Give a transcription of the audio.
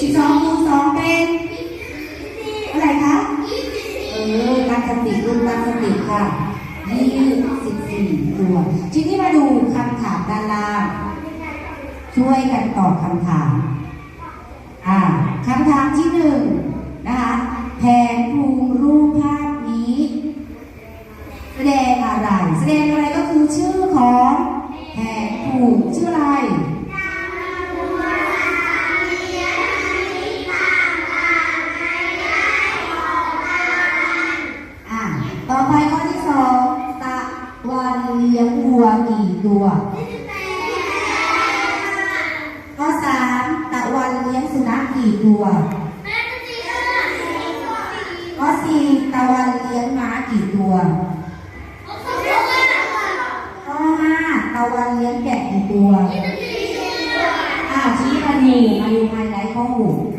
สิบสองคูณสองเป็นอะไรคะเออตั้งสติรุ่นตั้งสติค่ะยี่สิบสี่ตัวทีนี้มาดูคำถามด้านล่างช่วยกันตอบคำถามอ่าคำถามที่หนึ่งนะคะแผนภูมิรูปภาพนี้ แสดงอะไร แสดงอะไรก็คือชื่อของแผนภูมิชื่ออะไร ต่อไปข้อที่สองตะวันเลี้ยงวัวกี่ตัวข้อสามตะวันเลี้ยงสุนัขกี่ตัวข้อสี่ตะวันเลี้ยงม้ากี่ตัวข้อห้าตะวันเลี้ยงแกะกี่ตัวอ่าทีนี้มาดูมาดูไฮไลท์ข้อหก